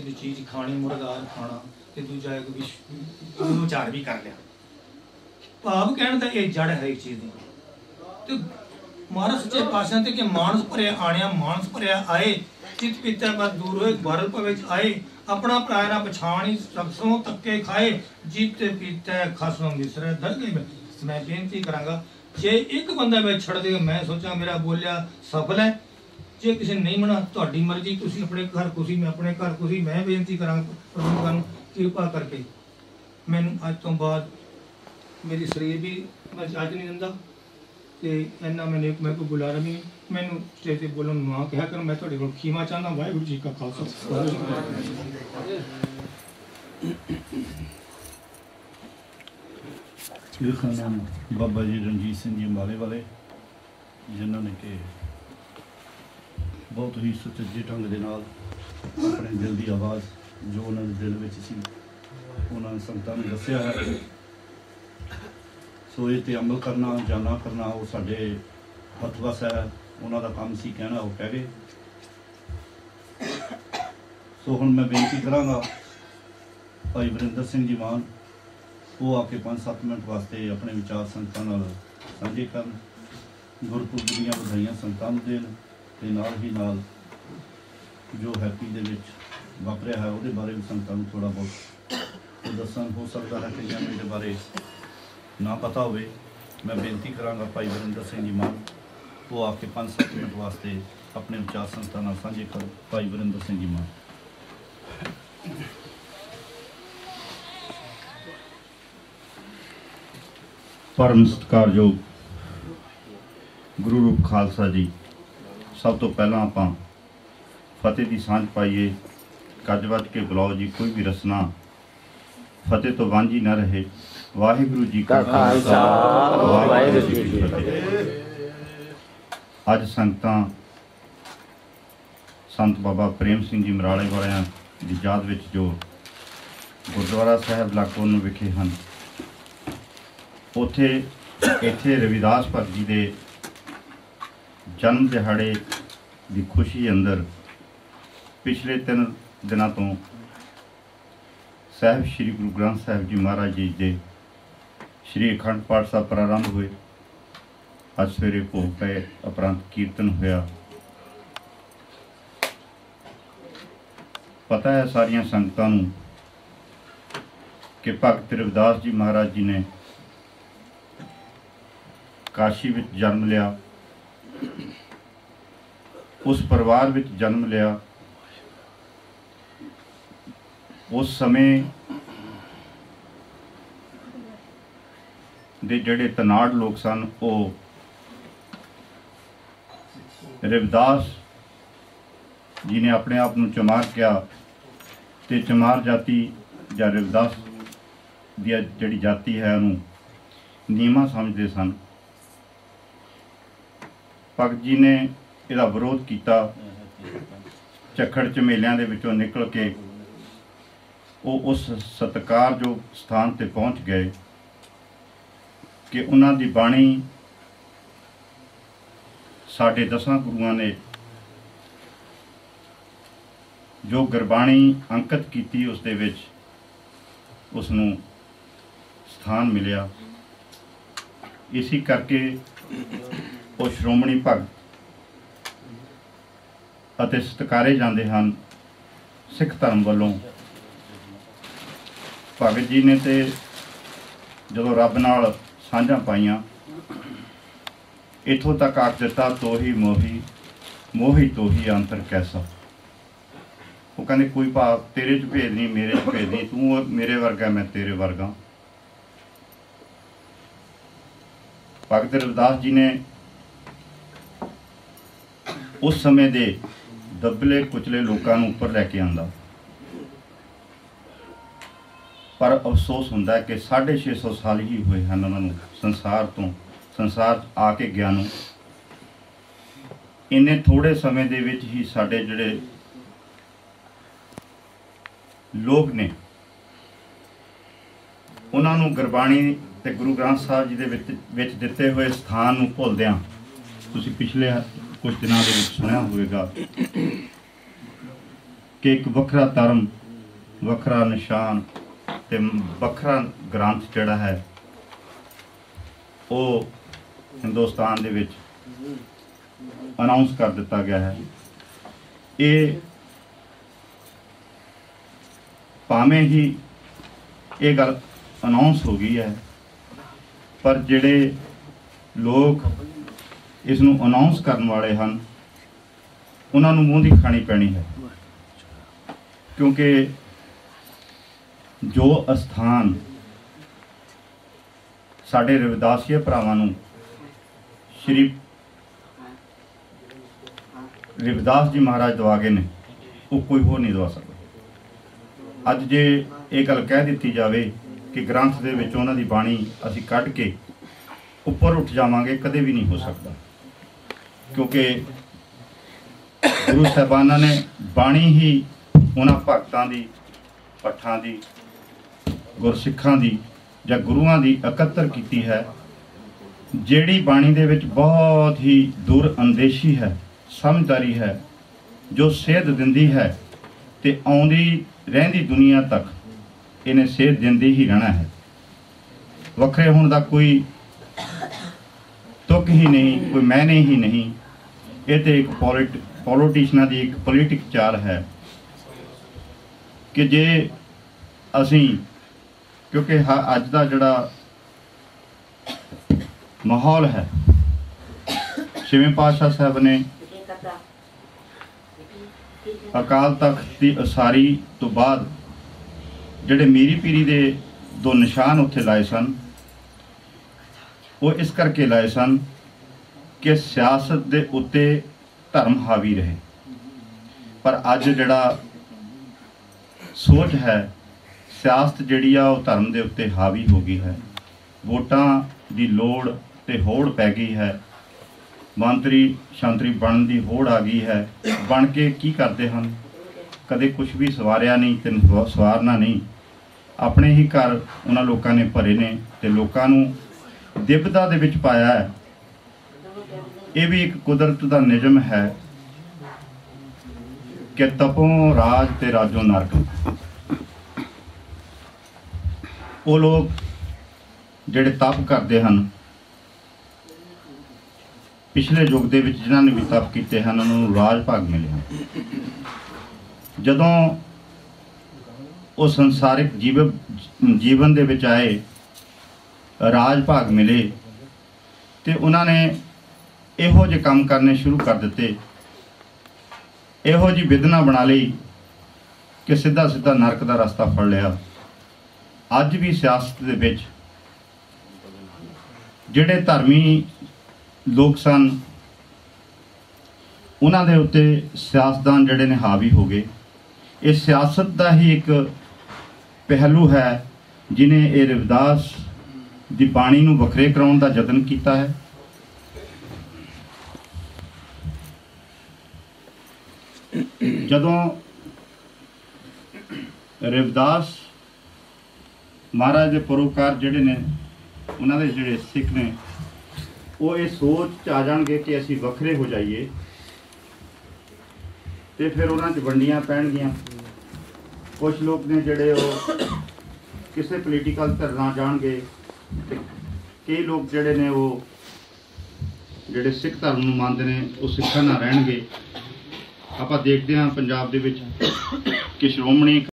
ਦੀ ਚੀਜ਼ ਖਾਣੀ ਮੁਰਦਾਰ ਖਾਣਾ ਤੇ ਦੂਜਾ ਇੱਕ ਵਿਸ਼ ਉਹਨੂੰ ਵਿਚਾਰ ਵੀ ਕਰ ਲਿਆ। ਭਾਵ ਕਹਿਣ ਦਾ ਇਹ ਜੜ ਹੈ ਇੱਕ ਚੀਜ਼ ਦੀ। ਤੇ ਮਹਾਰਾਜ ਸੱਚੇ ਪਾਤਸ਼ਾਹ ਤੇ ਕਿ ਮਾਨਸ ਭਰਿਆ ਆਣਿਆ, ਮਾਨਸ ਭਰਿਆ ਆਏ ਚਿਤ ਪੀਤਾ ਬਸ ਦੂਰ ਹੋਏ ਭਾਰਤ ਭਵੇ ਆਏ, ਆਪਣਾ ਭਰਾ ਨਾ ਪਛਾਣੀ ਸਭਸੋਂ ਤੱਕੇ ਖਾਏ ਜੀਤੇ ਪੀਤਾ ਖਸਮ ਮਿਸਰੇ ਦਰਗੇ ਮੈਂ ਮੈਂ ਬੇਨਤੀ ਕਰਾਂਗਾ, ਜੇ ਇੱਕ ਬੰਦਾ ਮੈਂ ਛੱਡ ਦੇ ਮੈਂ ਸੋਚਾਂ ਮੇਰਾ ਬੋਲਿਆ ਸਫਲ ਹੈ। ਜੇ ਕਿਸੇ ਨੇ ਨਹੀਂ ਮਨਾ ਤੁਹਾਡੀ ਮਰਜ਼ੀ, ਤੁਸੀਂ ਆਪਣੇ ਘਰ ਖੁਸ਼ੀ ਮੈਂ ਆਪਣੇ ਘਰ ਖੁਸ਼ੀ ਮੈਂ ਬੇਨਤੀ ਕਰਾਂ ਪ੍ਰਭੂ ਨੂੰ ਕਿਰਪਾ ਕਰਕੇ। ਮੈਨੂੰ ਅੱਜ ਤੋਂ ਬਾਅਦ ਮੇਰੀ ਸਰੀਰ ਵੀ ਮੈਂ ਅੱਜ ਨਹੀਂ ਦਿੰਦਾ ਤੇ ਇੰਨਾ ਮੈਨੂੰ ਮੈਂ ਕੋ ਬੁਲਾ ਰਹੀ ਮੈਨੂੰ ਸਟੇਜ ਤੇ ਬੋਲਣ ਨੂੰ ਨਾ ਕਿਹਾ ਕਰ, ਮੈਂ ਤੁਹਾਡੇ ਕੋਲ ਖੀਮਾ ਚਾਹੁੰਦਾ, ਵਾਹਿਗੁਰੂ ਜੀ ਕਾ ਖਾਲਸਾ। ਵਾਹਿਗੁਰੂ ਇਹ ਖਾਨਾ ਬਾਬਾ ਜੀ ਰਣਜੀਤ ਸਿੰਘ ਜੀ ਮਾਲੇ ਵਾਲੇ, ਜਿਨ੍ਹਾਂ ਨੇ ਕਿ ਬਹੁਤ ਹੀ ਸੁਚੱਜੇ ਢੰਗ ਦੇ ਨਾਲ ਆਪਣੇ ਦਿਲ ਦੀ ਆਵਾਜ਼ ਜੋ ਉਹਨਾਂ ਦੇ ਦਿਲ ਵਿੱਚ ਸੀ, ਉਹਨਾਂ ਨੇ ਸੰਗਤਾਂ ਨੂੰ ਦੱਸਿਆ ਹੈ। ਸੋ ਇਹ ਤੇ ਅਮਲ ਕਰਨਾ ਜਾਂ ਨਾ ਕਰਨਾ, ਉਹ ਸਾਡੇ ਹੱਥ ਵਸ ਹੈ ਉਹਨਾਂ ਦਾ ਕੰਮ ਸੀ ਕਹਿਣਾ, ਉਹ ਕਹਿ ਗਏ। ਸੋ ਹੁਣ ਮੈਂ ਬੇਨਤੀ ਕਰਾਂਗਾ ਭਾਈ ਵਰਿੰਦਰ ਸਿੰਘ ਜੀ ਮਾਨ, ਉਹ ਆ ਕੇ 5-7 ਮਿੰਟ ਵਾਸਤੇ ਆਪਣੇ ਵਿਚਾਰ ਸੰਗਤਾਂ ਨਾਲ ਸਾਂਝੇ ਕਰਨ, ਗੁਰਪੁਰਬ ਦੀਆਂ ਵਧਾਈਆਂ ਸੰਗਤਾਂ ਨੂੰ ਦੇਣ। ਤੇ ਨਾਲ ਹੀ ਨਾਲ ਜੋ ਹੈਪੀ ਦੇ ਵਿੱਚ ਵਾਪਰਿਆ ਹੈ, ਉਹਦੇ ਬਾਰੇ ਵੀ ਸੰਗਤਾਂ ਨੂੰ ਥੋੜਾ ਬਹੁਤ ਦੱਸਣ, ਹੋ ਸਕਦਾ ਹੈ ਕਿ ਜਾਨੂੰ ਇਹਦੇ ਬਾਰੇ ਨਾ ਪਤਾ ਹੋਵੇ। ਮੈਂ ਬੇਨਤੀ ਕਰਾਂਗਾ ਭਾਈ ਵਰਿੰਦਰ ਸਿੰਘ ਜੀ ਮਾਨ, ਉਹ ਆ ਕੇ 5-7 ਮਿੰਟ ਵਾਸਤੇ ਆਪਣੇ ਵਿਚਾਰ ਸੰਸਥਾ ਨਾਲ ਸਾਂਝੇ ਕਰੋ। ਭਾਈ ਵਰਿੰਦਰ ਸਿੰਘ ਜੀ ਮਾਨ। ਪਰਮ ਸਤਿਕਾਰਯੋਗ ਗੁਰੂ ਰੂਪ ਖਾਲਸਾ ਜੀ ਸਭ ਤੋਂ ਪਹਿਲਾਂ ਆਪਾਂ ਫਤਿਹ ਦੀ ਸਾਂਝ ਪਾਈਏ। ਕੱਜ ਵੱਜ ਕੇ ਬੁਲਾਓ ਜੀ ਕੋਈ ਵੀ ਰਸਨਾ। ਫਤਿਹ ਤੋਂ ਵਾਂਝੀ ਨਾ ਰਹੇ। ਵਾਹਿਗੁਰੂ ਜੀ ਕਾ ਖਾਲਸਾ। ਵਾਹਿਗੁਰੂ ਜੀ ਕੀ ਫਤਿਹ। ਅੱਜ ਸੰਗਤਾਂ ਸੰਤ ਬਾਬਾ ਪ੍ਰੇਮ ਸਿੰਘ ਜੀ ਮਰਾਲੇ ਵਾਲਿਆਂ ਦੀ ਯਾਦ ਵਿੱਚ ਜੋ ਗੁਰਦੁਆਰਾ ਸਾਹਿਬ ਲਾਕੋ ਨੂੰ ਵਿਖੇ ਹਨ ਉੱਥੇ ਇੱਥੇ ਰਵਿਦਾਸ ਭਗਤ ਜੀ ਦੇ ਜਨਮ ਦਿਹਾੜੇ ਦੀ ਖੁਸ਼ੀ ਅੰਦਰ ਪਿਛਲੇ ਤਿੰਨ ਦਿਨਾਂ ਤੋਂ ਸਾਹਿਬ ਸ੍ਰੀ ਗੁਰੂ ਗ੍ਰੰਥ ਸਾਹਿਬ ਜੀ ਮਹਾਰਾਜ ਜੀ ਦੇ ਸ੍ਰੀ ਅਖੰਡ ਪਾਠ ਸਾਹਿਬ ਪ੍ਰਾਰੰਭ ਹੋਏ। ਅੱਜ ਸਵੇਰੇ ਭੋਗ ਪਏ ਉਪਰੰਤ ਕੀਰਤਨ ਹੋਇਆ। ਪਤਾ ਹੈ ਸਾਰੀਆਂ ਸੰਗਤਾਂ ਨੂੰ ਕਿ ਭਗਤ ਰਵਿਦਾਸ ਜੀ ਮਹਾਰਾਜ ਜੀ ਨੇ ਕਾਸ਼ੀ ਵਿੱਚ ਜਨਮ ਲਿਆ। ਉਸ ਪਰਿਵਾਰ ਵਿੱਚ ਜਨਮ ਲਿਆ। ਉਸ ਸਮੇਂ ਦੇ ਜਿਹੜੇ ਤਨਾੜ ਲੋਕ ਸਨ, ਉਹ ਰਵਿਦਾਸ ਜੀ ਨੇ ਆਪਣੇ ਆਪ ਨੂੰ ਚਮਾਰ ਕਿਹਾ ਤੇ ਚਮਾਰ ਜਾਤੀ ਜਾਂ ਰਵਿਦਾਸ ਦੀ ਜਿਹੜੀ ਜਾਤੀ ਹੈ, ਉਹਨੂੰ ਨੀਮਾ ਸਮਝਦੇ ਸਨ। ਭਗਤ ਜੀ ਨੇ ਇਹਦਾ ਵਿਰੋਧ ਕੀਤਾ। ਝੱਖੜ ਝਮੇਲਿਆਂ ਦੇ ਵਿੱਚੋਂ ਨਿਕਲ ਕੇ ਉਹ ਉਸ ਸਤਿਕਾਰਯੋਗ ਸਥਾਨ ਤੇ ਪਹੁੰਚ ਗਏ ਕਿ ਉਹਨਾਂ ਦੀ ਬਾਣੀ ਸਾਡੇ ਦਸਾਂ ਗੁਰੂਆਂ ਨੇ ਜੋ ਗੁਰਬਾਣੀ ਅੰਕਿਤ ਕੀਤੀ ਉਸ ਦੇ ਵਿੱਚ ਉਸ ਨੂੰ ਸਥਾਨ ਮਿਲਿਆ। ਇਸੇ ਕਰਕੇ ਉਹ ਸ਼੍ਰੋਮਣੀ ਭਗਤ ਅਤੇ ਸਤਿਕਾਰੇ ਜਾਂਦੇ ਹਨ ਸਿੱਖ ਧਰਮ ਵੱਲੋਂ। ਭਗਤ ਜੀ ਨੇ ਤੇ ਜਦੋਂ ਰੱਬ ਨਾਲ ਸਾਂਝਾਂ ਪਾਈਆਂ, ਇਥੋਂ ਤੱਕ ਆਖ ਦਿੱਤਾ, ਤੋਹੀ ਮੋਹੀ ਮੋਹੀ ਤੋਹੀ ਅੰਤਰ ਕੈਸਾ? ਉਹ ਕਹਿੰਦੇ, ਕੋਈ ਭਾਵ ਤੇਰੇ ਚ ਭੇਦ ਨਹੀਂ, ਮੇਰੇ ਚ ਭੇਦ ਨਹੀਂ, ਤੂੰ ਮੇਰੇ ਵਰਗਾ ਮੈਂ ਤੇਰੇ ਵਰਗਾ ਭਗਤ ਰਵਿਦਾਸ ਜੀ ਨੇ ਉਸ ਸਮੇਂ ਦੇ ਦੱਬਲੇ ਕੁਚਲੇ ਲੋਕਾਂ ਨੂੰ ਉੱਪਰ ਲੈ ਕੇ ਆਂਦਾ ਪਰ ਅਫਸੋਸ ਹੁੰਦਾ ਹੈ ਕਿ 650 ਸਾਲ ਹੀ ਹੋਏ ਹਨ ਉਹਨਾਂ ਨੂੰ ਸੰਸਾਰ ਤੋਂ, ਸੰਸਾਰ ਆ ਕੇ ਗਿਆ ਨੂੰ। ਇੰਨੇ ਥੋੜੇ ਸਮੇਂ ਦੇ ਵਿੱਚ ਹੀ ਸਾਡੇ ਜਿਹੜੇ ਲੋਕ ਨੇ, ਉਹਨਾਂ ਨੂੰ ਗੁਰਬਾਣੀ ਤੇ ਗੁਰੂ ਗ੍ਰੰਥ ਸਾਹਿਬ ਜੀ ਦੇ ਵਿੱਚ ਵਿੱਚ ਦਿੱਤੇ ਹੋਏ ਸਥਾਨ ਨੂੰ ਭੁੱਲਦਿਆਂ, ਤੁਸੀਂ ਪਿਛਲੇ ਕੁਝ ਦਿਨਾਂ ਦੇ ਵਿੱਚ ਸੁਣਿਆ ਹੋਵੇਗਾ ਕਿ ਇੱਕ ਵੱਖਰਾ ਧਰਮ, ਵੱਖਰਾ ਨਿਸ਼ਾਨ ਤੇ ਵੱਖਰਾ ਗ੍ਰੰਥ ਜਿਹੜਾ ਹੈ, ਉਹ ਹਿੰਦੁਸਤਾਨ ਦੇ ਵਿੱਚ ਅਨਾਉਂਸ ਕਰ ਦਿੱਤਾ ਗਿਆ ਹੈ। ਇਹ ਭਾਵੇਂ ਹੀ ਇਹ ਗੱਲ ਅਨਾਉਂਸ ਹੋ ਗਈ ਹੈ, ਪਰ ਜਿਹੜੇ ਲੋਕ ਇਸ ਨੂੰ ਅਨਾਉਂਸ ਕਰਨ ਵਾਲੇ ਹਨ। ਉਹਨਾਂ ਨੂੰ ਮੂੰਹ ਦੀ ਖਾਣੀ ਪੈਣੀ ਹੈ। ਕਿਉਂਕਿ ਜੋ ਅਸਥਾਨ ਸਾਡੇ ਰਵਿਦਾਸੀਏ ਭਰਾਵਾਂ ਨੂੰ ਸ਼੍ਰੀ ਰਵਿਦਾਸ ਜੀ ਮਹਾਰਾਜ ਦਵਾ ਗਏ ਨੇ, ਉਹ ਕੋਈ ਹੋਰ ਨਹੀਂ ਦਵਾ ਸਕਦਾ। ਅੱਜ ਜੇ ਇਹ ਗੱਲ ਕਹਿ ਦਿੱਤੀ ਜਾਵੇ ਕਿ ਗ੍ਰੰਥ ਦੇ ਵਿੱਚ ਉਹਨਾਂ ਦੀ ਬਾਣੀ ਅਸੀਂ ਕੱਢ ਕੇ ਉੱਪਰ ਉੱਠ ਜਾਵਾਂਗੇ, ਕਦੇ ਵੀ ਨਹੀਂ ਹੋ ਸਕਦਾ। ਕਿਉਂਕਿ ਗੁਰੂ ਸਾਹਿਬਾਨਾਂ ਨੇ ਬਾਣੀ ਹੀ ਉਹਨਾਂ ਭਗਤਾਂ ਦੀ, ਪੱਠਾਂ ਦੀ, ਗੁਰਸਿੱਖਾਂ ਦੀ ਜਾਂ ਗੁਰੂਆਂ ਦੀ ਇਕੱਤਰ ਕੀਤੀ ਹੈ, ਜਿਹੜੀ ਬਾਣੀ ਦੇ ਵਿੱਚ ਬਹੁਤ ਹੀ ਦੂਰ ਅੰਦੇਸ਼ੀ ਹੈ, ਸਮਝਦਾਰੀ ਹੈ, ਜੋ ਸੇਧ ਦਿੰਦੀ ਹੈ ਤੇ ਆਉਂਦੀ ਰਹਿੰਦੀ ਦੁਨੀਆ ਤੱਕ ਇਹਨੇ ਸੇਧ ਦਿੰਦੀ ਹੀ ਰਹਿਣਾ ਹੈ। ਵੱਖਰੇ ਹੋਣ ਦਾ ਕੋਈ ਤੁਕ ਹੀ ਨਹੀਂ, ਕੋਈ ਮੈਨੇ ਹੀ ਨਹੀਂ। ਇਹ ਤੇ ਇੱਕ ਪੋਲਿਟ, ਪੋਲੀਟੀਸ਼ਨਾਂ ਦੀ ਇੱਕ ਪੋਲੀਟਿਕ ਚਾਲ ਹੈ ਕਿ ਜੇ ਅਸੀਂ, ਕਿਉਂਕਿ ਹ- ਅੱਜ ਦਾ ਜਿਹੜਾ ਮਾਹੌਲ ਹੈ, ਛੇਵੇਂ ਪਾਤਸ਼ਾਹ ਸਾਹਿਬ ਨੇ ਅਕਾਲ ਤਖਤ ਦੀ ਉਸਾਰੀ ਤੋਂ ਬਾਅਦ ਜਿਹੜੇ ਮੀਰੀ ਪੀਰੀ ਦੇ ਦੋ ਨਿਸ਼ਾਨ ਉੱਥੇ ਲਾਏ ਸਨ ਉਹ ਇਸ ਕਰਕੇ ਲਾਏ ਸਨ ਕਿ ਸਿਆਸਤ ਦੇ ਉੱਤੇ ਧਰਮ ਹਾਵੀ ਰਹੇ। ਪਰ ਅੱਜ ਜਿਹੜਾ ਸੋਚ ਹੈ, ਸਿਆਸਤ ਜਿਹੜੀ ਆ ਉਹ ਧਰਮ ਦੇ ਉੱਤੇ ਹਾਵੀ ਹੋ ਗਈ ਹੈ। ਵੋਟਾਂ ਦੀ ਲੋੜ ਤੇ ਹੋੜ ਪੈ ਗਈ ਹੈ। ਮੰਤਰੀ ਸ਼ੰਤਰੀ ਬਣਨ ਦੀ ਹੋੜ ਆ ਗਈ ਹੈ। ਬਣ ਕੇ ਕੀ ਕਰਦੇ ਹਨ? ਕਦੇ ਕੁਝ ਵੀ ਸਵਾਰਿਆ ਨਹੀਂ ਤੇ ਸਵਾਰਨਾ ਨਹੀਂ। ਆਪਣੇ ਹੀ ਘਰ ਉਹਨਾਂ ਲੋਕਾਂ ਨੇ ਭਰੇ ਨੇ ਤੇ ਲੋਕਾਂ ਨੂੰ ਦਿਵਤਾ ਦੇ ਵਿੱਚ ਪਾਇਆ ਹੈ। ਇਹ ਵੀ ਇੱਕ ਕੁਦਰਤ ਦਾ ਨਿਯਮ ਹੈ ਕਿ ਤਪੋਂ ਰਾਜ ਤੇ ਰਾਜੋਂ ਨਰਕ। ਉਹ ਲੋਕ ਜਿਹੜੇ ਤਪ ਕਰਦੇ ਹਨ, ਪਿਛਲੇ ਯੁੱਗ ਦੇ ਵਿੱਚ ਜਿਨ੍ਹਾਂ ਨੇ ਵੀ ਤਪ ਕੀਤੇ ਹਨ, ਉਹਨਾਂ ਨੂੰ ਰਾਜ ਭਾਗ ਮਿਲਿਆ ਜਦੋਂ ਉਹ ਸੰਸਾਰਿਕ ਜੀਵ ਜੀਵਨ ਦੇ ਵਿੱਚ ਆਏ ਰਾਜ ਭਾਗ ਮਿਲੇ ਤੇ ਉਹਨਾਂ ਨੇ ਇਹੋ ਜਿਹੇ ਕੰਮ ਕਰਨੇ ਸ਼ੁਰੂ ਕਰ ਦਿੱਤੇ। ਇਹੋ ਜਿਹੀ ਵਿਧਨਾ ਬਣਾ ਲਈ ਕਿ ਸਿੱਧਾ ਸਿੱਧਾ ਨਰਕ ਦਾ ਰਸਤਾ ਫੜ ਲਿਆ। ਅੱਜ ਵੀ ਸਿਆਸਤ ਦੇ ਵਿੱਚ ਜਿਹੜੇ ਧਰਮੀ ਲੋਕ ਸਨ, ਉਹਨਾਂ ਦੇ ਉੱਤੇ ਸਿਆਸਤਦਾਨ ਜਿਹੜੇ ਨੇ ਹਾਵੀ ਹੋ ਗਏ। ਇਹ ਸਿਆਸਤ ਦਾ ਹੀ ਇੱਕ ਪਹਿਲੂ ਹੈ, ਜਿਨੇ ਇਹ ਰਵਿਦਾਸ ਦੀ ਬਾਣੀ ਨੂੰ ਵੱਖਰੇ ਕਰਾਉਣ ਦਾ ਯਤਨ ਕੀਤਾ ਹੈ। ਜਦੋਂ ਰਵਿਦਾਸ ਮਹਾਰਾਜ ਦੇ ਪਰੋਕਾਰ ਜਿਹੜੇ ਨੇ, ਉਹਨਾਂ ਦੇ ਜਿਹੜੇ ਸਿੱਖ ਨੇ, ਉਹ ਇਹ ਸੋਚ ਚ ਆ ਜਾਣਗੇ ਕਿ ਅਸੀਂ ਵੱਖਰੇ ਹੋ ਜਾਈਏ ਤੇ ਫਿਰ ਉਹਨਾਂ 'ਚ ਵੰਡੀਆਂ ਪੈਣਗੀਆਂ। ਕੁਝ ਲੋਕ ਨੇ ਜਿਹੜੇ ਉਹ ਕਿਸੇ ਪੋਲੀਟੀਕਲ ਧਿਰ ਨਾਲ ਜਾਣਗੇ ਤੇ ਕਈ ਲੋਕ ਜਿਹੜੇ ਨੇ ਉਹ ਜਿਹੜੇ ਸਿੱਖ ਧਰਮ ਨੂੰ ਮੰਨਦੇ ਨੇ, ਉਹ ਸਿੱਖਾਂ ਨਾਲ ਰਹਿਣਗੇ। ਆਪਾਂ ਦੇਖਦੇ ਹਾਂ ਪੰਜਾਬ ਦੇ ਵਿੱਚ ਕਿ ਸ਼੍ਰੋਮਣੀ